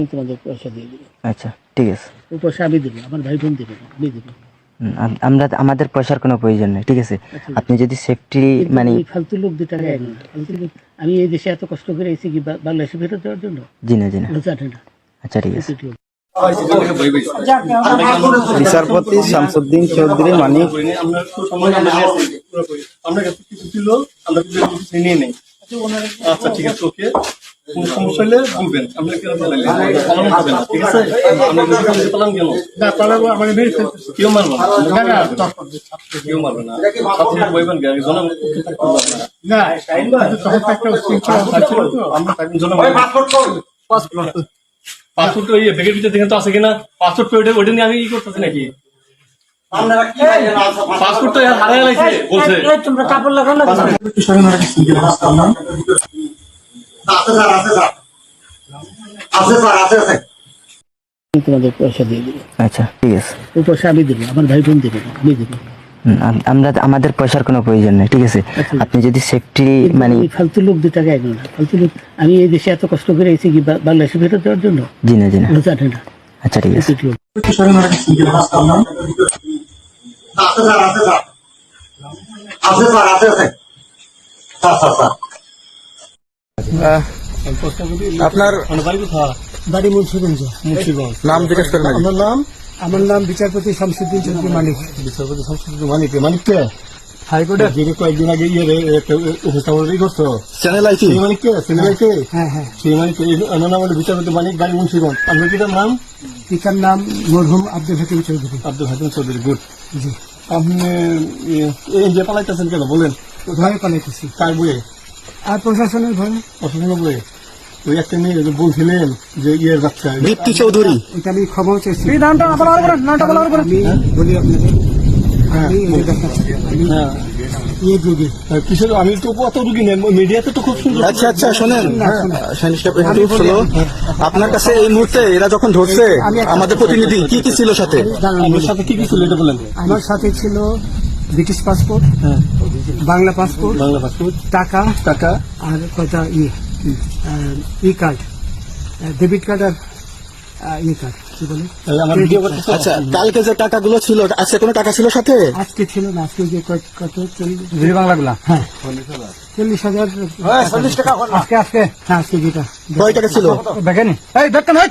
আমি তোমাদের পয়সা দিয়ে দেবো। আচ্ছা ঠিক আছে। পয়সা আমি দেবো আমার ভাই বোন দেবে আমি দেবো। আমরা আমাদের পয়সার কোনো প্রয়োজন নেই ঠিক আছে? আপনি যদি সেফটি মানে এই ফালতু লোক লোক আমি এই দেশে এত কষ্ট করে এসেছি কি বাংলাদেশে ফেরত দেওয়ার জন্য? জি না জি না। জানে না আচ্ছা ঠিক আছে। বিচারপতি শামসুদ্দিন চৌধুরী মানিক। আমরা কাছে কিছু ছিল আমরা নিয়ে নেই। আচ্ছা ঠিক আছে ওকে। কোনো সমস্যা হলে বলবেন। আমরা কেন পালাইলে পালানো হবে না ঠিক আছে? আমরা কিছু কিছু কেন? না পালাবো আমাকে মেরে ফেলতে কেউ মারবে না। কেউ মারবে না। ছাত্র বইবেন কে? জনম পক্ষে থাকতে হবে না। তখন তো আমরা পাসপোর্ট ওই ব্যাগের ভিতরে দেখেন তো আছে কিনা? পাসপোর্ট ওইটা ওইটা নিয়ে আমি ই করতেছি নাকি? পাসপোর্ট তো হারাই লাগছে বলছে। তোমরা কাপড় লাগাও না আমি তোমাদের পয়সা দিয়ে দেবো। আচ্ছা ঠিক আছে। ও পয়সা আমি দেবো আমার ভাই বোন দেবে আমি দেবো। আমরা আমাদের পয়সার কোনো প্রয়োজন নেই ঠিক আছে? আপনি যদি সেফটি মানে ফালতু লোক দুটা গায়ে না। ফালতু লোক আমি এই দেশে এত কষ্ট করে এসেছি কি বাংলাদেশে ফেরত দেওয়ার জন্য? জি না জি না। জানে না। আচ্ছা ঠিক আছে। এটুকু। আপনার মানে বাড়ি কোথায় বাড়ি মুন্সিগঞ্জ মুন্সিগঞ্জ নাম জিজ্ঞেস করেন আপনার নাম আমার নাম বিচারপতি শামসুদ্দিন চৌধুরী মানিক। বিচারপতি সংস্কৃতি মানিক মানিক কে? হাইকোর্টে? যিনি কয়েকদিন আগে ইয়ে উপস্থাপন করছ চ্যানেল সেই মানিক কে? সিনেমাই কে? হ্যাঁ হ্যাঁ। সেই মানিক কে? নাম হলো বিচারপতি মানিক বাড়ি মুন্সিগঞ্জ। আপনার কি নাম? পিতার নাম মরহুম আব্দুল হাকিম চৌধুরী। আব্দুল হাকিম চৌধুরী গুড। জি। আপনি এই যে পালাইতেছেন কেন? বলেন। ভয়ে পালাইতেছি। কার বইয়ে আর প্রশাসনের অসুবিধা বইয়ে ওই একটা মেয়ে বলছিলেন যে ইয়ের বাচ্চা দীপ্তি চৌধুরী। এটা আমি চাইছি। নামটা বলি দেখাচ্ছি। আমি হ্যাঁ। ইয়ে আমি তো অত রুগী নেই মিডিয়াতে তো খুব সুন্দর আচ্ছা আচ্ছা শোনেন। আপনার কাছে এই মুহূর্তে এরা যখন ধরছে আমাদের প্রতিনিধি কি কি ছিল সাথে? আমার সাথে কি কি ছিল এটা বলেন। আমার সাথে ছিল ব্রিটিশ পাসপোর্ট হ্যাঁ। বাংলা পাসপোর্ট বাংলা পাসপোর্ট টাকা টাকা। আর কয়টা ইয়ে ই কার্ড ডেবিট কার্ড আর ই কার্ড কি বলে? আমার ভিডিও করতেছো আচ্ছা কালকে যে টাকাগুলো ছিল আজকে কোনো টাকা ছিল সাথে? আজকে ছিল না আজকে যে কয়- কত চল্লিশ? বাংলাগুলা? হ্যাঁ। চল্লিশ হাজার। চল্লিশ টাকা আজকে আজকে হ্যাঁ আজকে যেটা। কয় টাকা ছিল? দেখেনি। এই দেখেন দেখেন